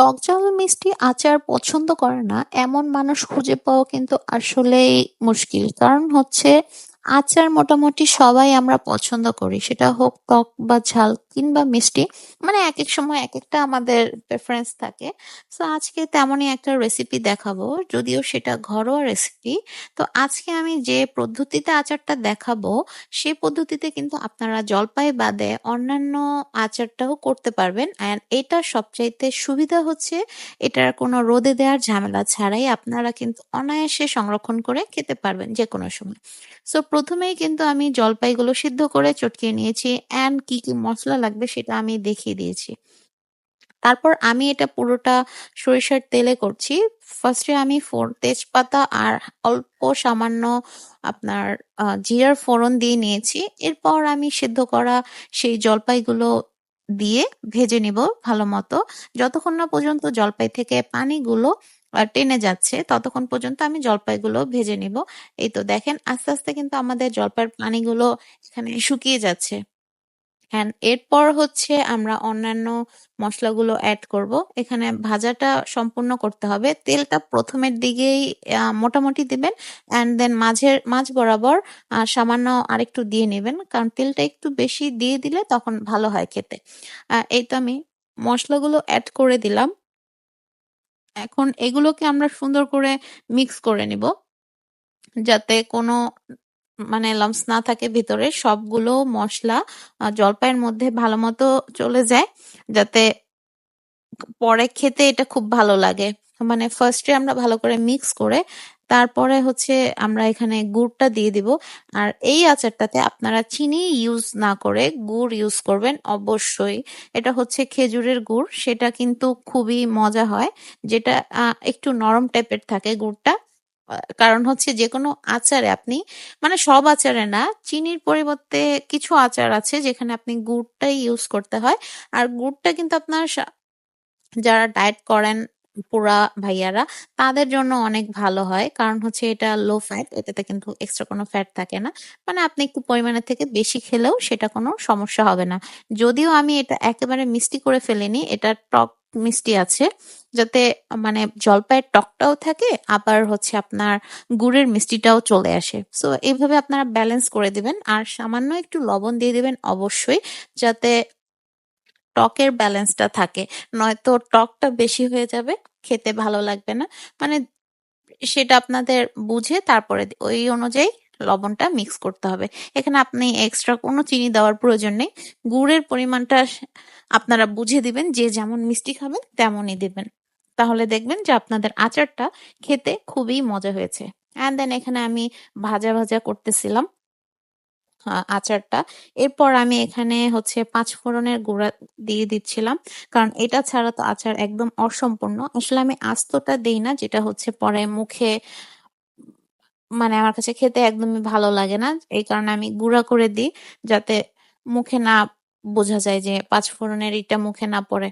টক জল মিষ্টি আচার পছন্দ করে না, এমন মানুষ খুঁজে পাওয়া কিন্তু আসলেই মুশকিল। কারণ হচ্ছে আচার মোটামুটি সবাই আমরা পছন্দ করি। সেটা হোক টক বা ঝাল কিংবা মিষ্টি। মানে একেক সময় একেকটা আমাদের প্রেফারেন্স থাকে। সো আজকে তেমনই একটা রেসিপি দেখাবো। যদিও সেটা ঘরোয়া রেসিপি। তো আজকে আমি যে পদ্ধতিতে আচারটা দেখাবো, সে পদ্ধতিতে কিন্তু আপনারা জলপাই বাদে অন্যান্য আচারটাও করতে পারবেন। অ্যান্ড এটা সবচাইতে সুবিধা হচ্ছে এটার কোনো রোদে দেওয়ার ঝামেলা ছাড়াই আপনারা কিন্তু অনায়াসে সংরক্ষণ করে খেতে পারবেন যেকোনো সময়। সো প্রথমেই কিন্তু আমি জলপাইগুলো সিদ্ধ করে চটকিয়ে নিয়েছি অ্যান্ড কি, কি মশলা লাগবে সেটা আমি দেখিয়ে দিয়েছি। তারপর আমি এটা পুরোটা সরিষার তেলে করছি। ফার্স্টে আমি ফোড় তেজপাতা আর অল্প সামান্য আপনার জিরার ফোড়ন দিয়ে নিয়েছি। এরপর আমি সিদ্ধ করা সেই জলপাইগুলো দিয়ে ভেজে নিব ভালোমতো। যতক্ষণ না পর্যন্ত জলপাই থেকে পানিগুলো টেনে যাচ্ছে ততক্ষণ পর্যন্ত আমি জলপাইগুলো ভেজে নিব। এই তো দেখেন আস্তে, আস্তে কিন্তু আমাদের জলপাইয়ের পানিগুলো এখানে শুকিয়ে যাচ্ছে। হ্যান্ড এরপর হচ্ছে আমরা অন্যান্য মসলাগুলো অ্যাড করব। এখানে ভাজাটা সম্পূর্ণ করতে হবে। তেলটা প্রথমের দিকেই মোটামুটি দিবেন অ্যান্ড দেন মাঝের মাঝ বরাবর সামান্য আরেকটু দিয়ে নেবেন কারণ তেলটা একটু বেশি দিয়ে দিলে তখন ভালো হয় খেতে। এই তো আমি মশলাগুলো অ্যাড করে দিলাম। এখন এগুলোকে আমরা সুন্দর করে মিক্স করে নিব। যাতে কোনো মানে লাম্পস না থাকে ভিতরে। সবগুলো মশলা জলপাইয়ের মধ্যে ভালো মতো চলে যায়। যাতে পরে খেতে এটা খুব ভালো লাগে। মানে ফার্স্টে আমরা ভালো করে মিক্স করে তারপরে হচ্ছে আমরা এখানে গুড়টা দিয়ে দিব। আর এই আচারটাতে আপনারা চিনি ইউজ না করে গুড় ইউজ করবেন অবশ্যই। এটা হচ্ছে খেজুরের গুড়। সেটা কিন্তু খুবই মজা হয়। যেটা একটু নরম টাইপের থাকে গুড়টা। কারণ হচ্ছে যে কোনো আচারে আপনি মানে সব আচারে না, চিনির পরিবর্তে কিছু আচার আছে যেখানে আপনি গুড়টাই ইউজ করতে হয়। আর গুড়টা কিন্তু আপনার যারা ডায়েট করেন আপুরা, ভাইয়ারা তাদের জন্য অনেক ভালো হয়। কারণ হচ্ছে এটা লো ফ্যাট। এটাতে কিন্তু এক্সট্রা কোনো ফ্যাট থাকে না। মানে আপনি একটু পরিমাণের থেকে বেশি খেলেও সেটা কোনো সমস্যা হবে না। যদিও আমি এটা একেবারে মিষ্টি করে ফেলিনি। এটা টক মিষ্টি আছে। যাতে মানে জলপাইয়ের টকটাও থাকে আবার হচ্ছে আপনার গুড়ের মিষ্টিটাও চলে আসে। সো এইভাবে আপনারা ব্যালেন্স করে দিবেন। আর সামান্য একটু লবণ দিয়ে দিবেন অবশ্যই। যাতে টকের ব্যালেন্সটা থাকে। নয়তো টকটা বেশি হয়ে যাবে, খেতে ভালো লাগবে না। মানে সেটা আপনাদের বুঝে তারপরে ওই অনুযায়ী লবণটা মিক্স করতে হবে। এখানে আপনি এক্সট্রা কোনো চিনি দেওয়ার প্রয়োজন নেই। গুড়ের পরিমাণটা আপনারা বুঝে দিবেন। যে যেমন মিষ্টি খাবেন তেমনই দিবেন। তাহলে দেখবেন যে আপনাদের আচারটা খেতে খুবই মজা হয়েছে। অ্যান্ড দেন এখানে আমি ভাজা, ভাজা করতেছিলাম আচারটা। এরপর আমি এখানে হচ্ছে পাঁচ পাঁচফোড়নের গুঁড়া দিয়ে দিচ্ছিলাম। কারণ এটা ছাড়া তো আচার একদম অসম্পূর্ণ। আসলে আমি আস্তটা দেই না, যেটা হচ্ছে পরে মুখে মানে আমার কাছে খেতে একদমই ভালো লাগে না। এই কারণে আমি গুঁড়া করে দিই। যাতে মুখে না বোঝা যায় যে পাঁচ পাঁচফোড়নের ইটা মুখে না পড়ে।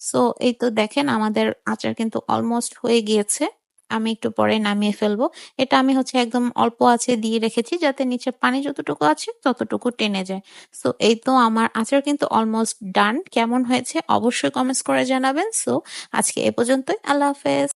সো এই তো দেখেন আমাদের আচার কিন্তু অলমোস্ট হয়ে গিয়েছে। আমি একটু পরে নামিয়ে ফেলব। এটা আমি হচ্ছে একদম অল্প আছে দিয়ে রেখেছি যাতে নিচে পানি যতটুকু আছে ততটুকু টেনে যায়। সো এই তো আমার আচার কিন্তু অলমোস্ট ডান। কেমন হয়েছে অবশ্যই কমেন্টস করে জানাবেন। সো আজকে এ পর্যন্তই। আল্লাহ হাফেজ।